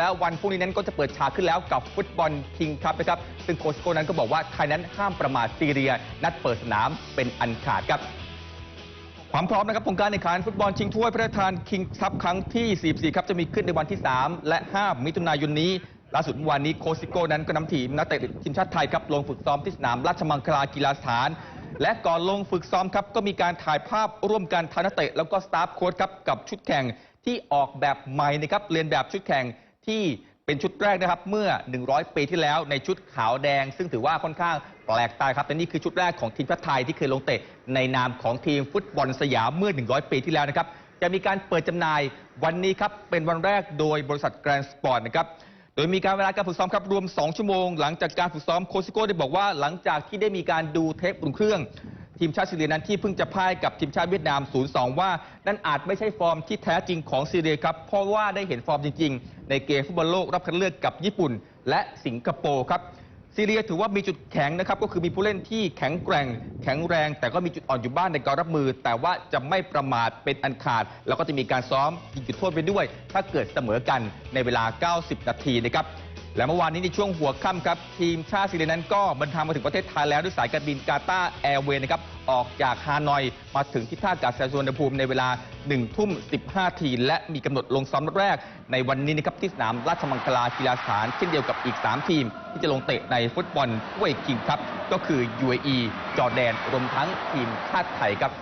แล้ววันพรุ่งนี้นั้นก็จะเปิดฉากขึ้นแล้วกับฟุตบอลคิงครับนะครับ ซึ่งโคชโกนั้นก็บอกว่าไทยนั้นห้ามประมาทซีเรีย นัดเปิดสนามเป็นอันขาดครับ ความพร้อมนะครับของการแข่งขันฟุตบอลชิงถ้วยพระราชทานคิงคัพครั้งที่ 44 ครับ จะมีขึ้นในวันที่ 3 และ 5 มิถุนายนนี้ล่าสุดเมื่อวานนี้โคชิโก้นั้นก็นำทีมนักเตะทีมชาติไทยครับลงฝึกซ้อมที่สนามราชมังคลากีฬาสถานและก่อนลงฝึกซ้อมครับก็มีการถ่ายภาพร่วมกันทางนักเตะแล้วก็สตาฟโค้ชครับกับชุดแข่งที่ออกแบบใหม่นะครับเรียนแบบชุดแข่ง ที่เป็นชุดแรกนะครับเมื่อ 100 ปีที่แล้วในชุดขาวแดง ซึ่งถือว่าค่อนข้างแปลกตาครับแต่นี่คือชุดแรกของทีมชาติไทยที่เคยลงเตะในนามของทีมฟุตบอลสยามเมื่อ 100 ปีที่แล้วนะครับจะมีการเปิดจำหน่ายวันนี้ครับเป็นวันแรกโดยบริษัทแกรนด์สปอร์ตนะครับโดยมีการเวลาการฝึกซ้อมครับรวม 2 ชั่วโมง หลังจากการฝึกซ้อมโคชซิโก้ได้บอกว่าหลังจากที่ได้มีการดูเทปอุ่นเครื่อง ทีมชาติซีเรียนั้นที่เพิ่งจะพ่ายกับทีมชาติเวียดนาม 0-2 ว่า นั่นอาจไม่ใช่ฟอร์มที่แท้จริงของซีเรียครับ เพราะว่าได้เห็นฟอร์มจริง ๆ ในเกมฟุตบอลโลกรับคัดเลือกกับญี่ปุ่น และสิงคโปร์ครับซีเรียถือว่ามีจุดแข็งนะครับก็คือมีผู้เล่นที่แข็งแกร่ง แข็งแรง แต่ก็มีจุดอ่อนอยู่บ้างในการรับมือ แต่ว่าจะไม่ประมาทเป็นอันขาด แล้วก็จะมีการซ้อมยิงจุดโทษไปด้วย ถ้าเกิดเสมอกันในเวลา 90 นาทีนะครับ และเมื่อวานนี้ในช่วงหัวค่ำครับ ทีมชาติซีเรียนั้นก็เดินทางมาถึงประเทศไทยแล้วด้วยสายการบินกาตาร์แอร์เวย์นะครับ ออกจากฮานอยมาถึงที่ท่าอากาศยานสุวรรณภูมิในเวลา 1 ทุ่ม 15 ทีและมีกำหนดลงซ้อมนัดแรก ในวันนี้นะครับที่สนามราชมังคลากีฬาสถานเช่นเดียวกับอีก 3 ทีม ที่จะลงเตะในฟุตบอลถ้วยคิงครับก็คือ UAE จอร์แดนรวมทั้งทีมชาติไทยครับ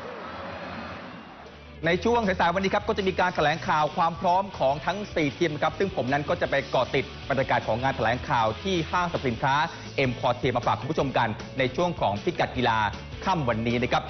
ในช่วงสายๆวันนี้ครับก็จะมีการแถลงข่าวความพร้อมของทั้ง 4 ทีมครับ ซึ่งผมนั้นก็จะไปเกาะติดบรรยากาศของงานแถลงข่าวที่ห้างสรรพสินค้าเอ็มพอเทมาฝากคุณผู้ชมกัน ในช่วงของพิกัดกีฬาค่ำวันนี้นะครับ